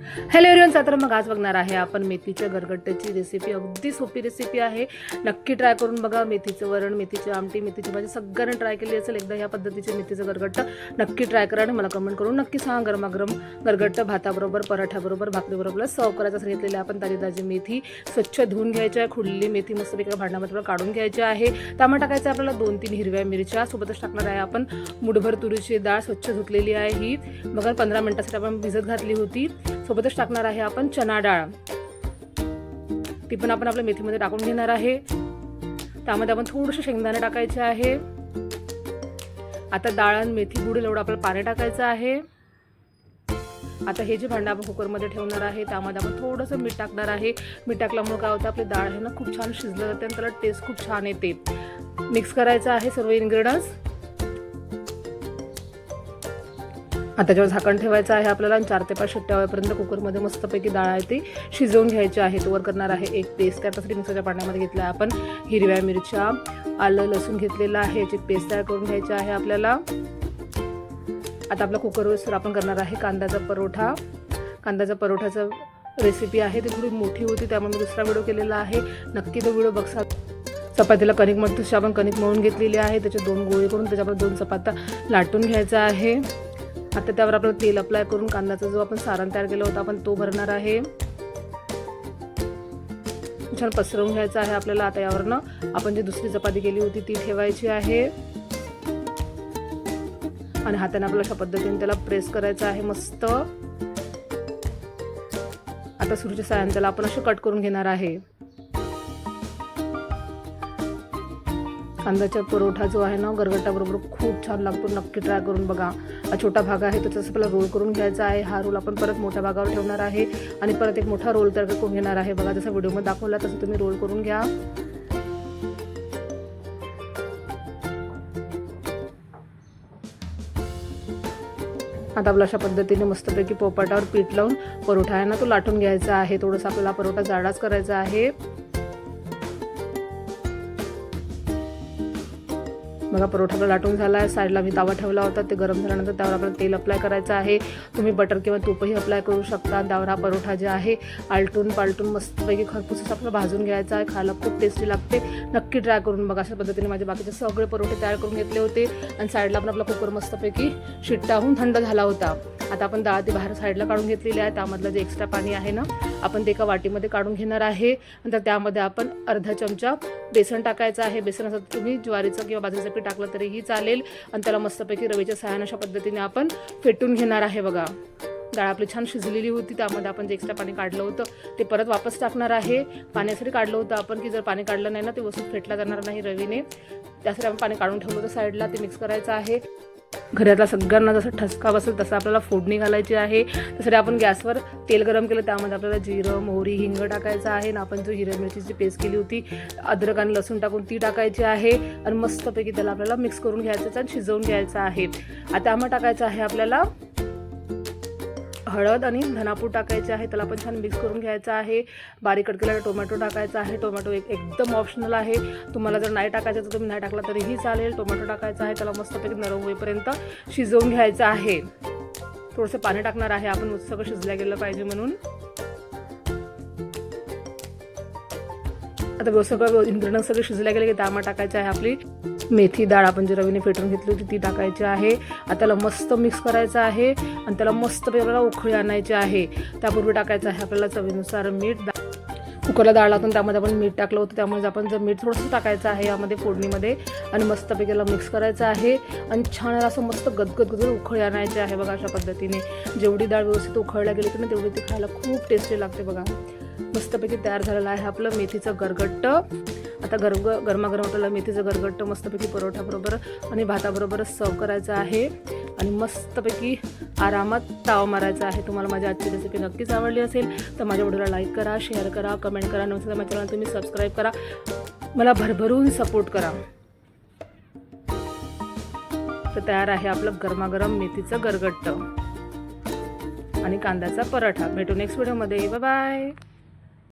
Hello Ariane तर मग आज बघणार आहे आपण मेथीच्या गरगट्ट्याची रेसिपी अगदी सोपी रेसिपी आहे. नक्की ट्राय करून बघा. मेथीचं वरण मेथीची आमटी मेथीची भाजी सगळ्यांनी ट्राय केली असेल. एकदा या पद्धतीचे मेथीचं गरगट्ट नक्की ट्राय करा आणि मला कमेंट करून नक्की सांगा. गरमागरम गरगट्ट भाताबरोबर पराठ्याबरोबर भाकरीबरोबर सर्व करायचं सांगितलेलं आहे आपण ताजी ताजी मेथी स्वच्छ धुवून घ्यायची आहे. खुडली मेथी मस्त एका काढून घ्यायची आहे. त्यामुळे टाकायचं आहे आपल्याला. दोन तीन हिरव्या मिरच्या सोबतच टाकणार आहे आपण. मुठभर तुरीची डाळ स्वच्छ धुतलेली आहे ही. बघा पंधरा मिनिटासाठी आपण भिजत घातली होती. सोबतच टाकणार आहे आपण चना डाळ. ती पण आपण आपल्या मेथीमध्ये टाकून घेणार आहे. त्यामध्ये आपण थोडंसं शेंगदाणे टाकायचे आहे. आता डाळ आणि मेथी बुडेल एवढं आपल्याला पाणी टाकायचं आहे. आता हे जे भांडं आपण कुकरमध्ये ठेवणार आहे त्यामध्ये आपण थोडंसं मीठ टाकणार आहे. मीठ टाकल्यामुळे काय होतं आपली डाळ आहे ना खूप छान शिजलं जाते आणि त्याला टेस्ट खूप छान येते. मिक्स करायचं आहे सर्व इन्ग्रेडियंट्स आता त्याच्यावर झाकण ठेवायचं आहे आपल्याला आणि चार ते पाच शिट्ट्या कुकरमध्ये मस्तपैकी डाळ आहे ती शिजवून घ्यायची आहे. तोवर करणार आहे एक पेस्ट त्यासाठी मिक्सरच्या पाण्यामध्ये घेतला आहे आपण हिरव्या मिरच्या आलं लसूण घेतलेलं आहे. याची पेस्ट तयार करून घ्यायची आहे आपल्याला. आता आपला कुकरवर आपण करणार आहे कांद्याचा परोठा. कांद्याचा परोठाचा रेसिपी आहे. ती थोडी मोठी होती त्यामुळे मी दुसरा व्हिडिओ केलेला आहे. नक्की तो व्हिडिओ बघसा चपातीला कणिक मळतो आपण कणिक मळून घेतलेली आहे. त्याच्या दोन गोळे करून त्याच्यावर दोन चपात्या लाटून घ्यायचा आहे. आता त्यावर आपण तेल अप्लाय करून कांद्याचा जो आपण सारण तयार केला होता आपण तो भरणार आहे. छान पसरवून घ्यायचं आहे आपल्याला आता यावरनं. आपण जी दुसरी चपाती केली होती ती ठेवायची आहे. आणि हाताने आपल्याला अशा पद्धतीने त्याला प्रेस करायचं आहे मस्त. आता सुरूच्या सायन त्याला आपण असं कट करून घेणार आहे. कांद्याचा परोठा जो आहे ना गरगटाबरोबर खूप छान लागतो. नक्की ट्राय करून बघा. हा छोटा भाग आहे तो तसं पहिला रोल करून घ्यायचा आहे. हा रोल आपण परत मोठ्या भागावर ठेवणार आहे. आणि परत एक मोठा रोल तयार करून घेणार आहे. बघा जसं व्हिडिओमध्ये दाखवला तसं तुम्ही रोल करून घ्या. आता आपला अशा पद्धतीने मस्तपैकी पोपाटावर पीठ लावून परोठा आहे ना तो लाटून घ्यायचा आहे. थोडंसं आपल्याला परोठा जाडाच करायचा आहे. बघा परोठा लाटून झाला आहे साईडला मी तावा ठेवला होता. ते गरम झाल्यानंतर त्यावर आपल्याला तेल अप्लाय करायचं आहे. तुम्ही बटर किंवा तूपही अप्लाय करू शकता. त्यावर हा परोठा जे आहे आलटून पालटून मस्तपैकी खरपूस असं आपलं भाजून घ्यायचा आहे. खायला खूप टेस्टी लागते. नक्की ट्राय करून बघा. अशा पद्धतीने माझे बाकीचे सगळे परोठे तयार करून घेतले होते. आणि साईडला पण आपला कुकर मस्तपैकी शिट्टाहून थंड झाला होता. आता आपण डाळ ती बाहेर साईडला काढून घेतलेली आहे त्यामधलं जे एक्स्ट्रा पाणी आहे ना आपण ते एका वाटीमध्ये काढून घेणार आहे. नंतर त्यामध्ये आपण अर्धा चमचा बेसन टाकायचं आहे. बेसन असं तुम्ही ज्वारीचं किंवा बाजरीचं पीठ टाकलं तरीही चालेल. आणि त्याला मस्तपैकी रवेच्या सहाय्यानं अशा पद्धतीने आपण फेटून घेणार आहे बघा. डाळ आपली छान शिजलेली होती. त्यामध्ये आपण जे एक्स्ट्रा पाणी काढलं होतं ते परत वापस टाकणार आहे. पाण्यासाठी काढलं होतं आपण की जर पाणी काढलं नाही ना ते वस्तू फेटला जाणार नाही रवीने. त्यासाठी आपण पाणी काढून ठेवलं होतं साईडला ते मिक्स करायचं आहे. घरातला सगळ्यांना जसं ठसका बसेल तसं आपल्याला फोडणी घालायची आहे. त्यासाठी आपण गॅसवर तेल गरम केलं त्यामध्ये आपल्याला जिरं मोहरी हिंग टाकायचं आहे. आणि आपण जो हिरव्या मिरचीची पेस्ट केली होती अद्रक आणि लसूण टाकून ती टाकायची आहे. आणि मस्तपैकी त्याला आपल्याला मिक्स करून घ्यायचं आणि शिजवून घ्यायचं आहे. आता आम्हाला टाकायचं आहे आपल्याला हळद आणि धनापूर टाकायचे आहे. त्याला पण छान मिक्स करून घ्यायचं आहे. बारीक कट केलेला टोमॅटो टाकायचा आहे. टोमॅटो एक एकदम ऑप्शनल आहे. तुम्हाला जर नाही टाकायचं तर तुम्ही नाही टाकला तरीही चालेल. टोमॅटो टाकायचा आहे. त्याला मस्तपैकी नरम होईपर्यंत शिजवून घ्यायचं आहे. थोडंसं पाणी टाकणार आहे. आपण सगळं शिजल्या गेलं पाहिजे म्हणून. आता सगळं इन्ग्रेडियंट सगळे शिजल्या गेले की दामा टाकायचं आहे आपली. मेथी डाळ आपण जी रवीने फेटून घेतली होती ती टाकायची आहे. आता त्याला मस्त मिक्स करायचं आहे आणि त्याला मस्त आपल्याला उखळी आणायची आहे. त्यापूर्वी टाकायचं आहे आपल्याला चवीनुसार मीठ कुकरला डाळ लागून त्यामध्ये आपण मीठ टाकलं होतं त्यामुळे आपण जर मीठ थोडंसं टाकायचं आहे यामध्ये फोडणीमध्ये आणि मस्तपैकी मिक्स करायचं आहे. आणि छान असं मस्त गदगद गदगद उखळी आणायची आहे बघा अशा पद्धतीने. जेवढी डाळ व्यवस्थित उखळल्या गेली की ना तेवढी ती खायला खूप टेस्टी लागते बघा. मस्तपैकी तयार झालेलं आहे आपलं मेथीचं गरगट्ट. आता गरम गरमागरम आपल्याला मेथीचं गरगट्ट मस्तपैकी परोठ्याबरोबर आणि भाताबरोबरच सर्व करायचं आहे. आणि मस्तपैकी आरामात ताव मारायचा आहे. तुम्हाला माझी आजची रेसिपी नक्कीच आवडली असेल तर माझ्या व्हिडिओला लाईक करा शेअर करा कमेंट करा. नसेल माझ्या चॅनल तुम्ही सबस्क्राईब करा. मला भरभरून सपोर्ट करा. तर तयार आहे आपलं गरमागरम मेथीचं गरगट्ट आणि कांद्याचा पराठा. भेटू नेक्स्ट व्हिडिओमध्ये बाय बाय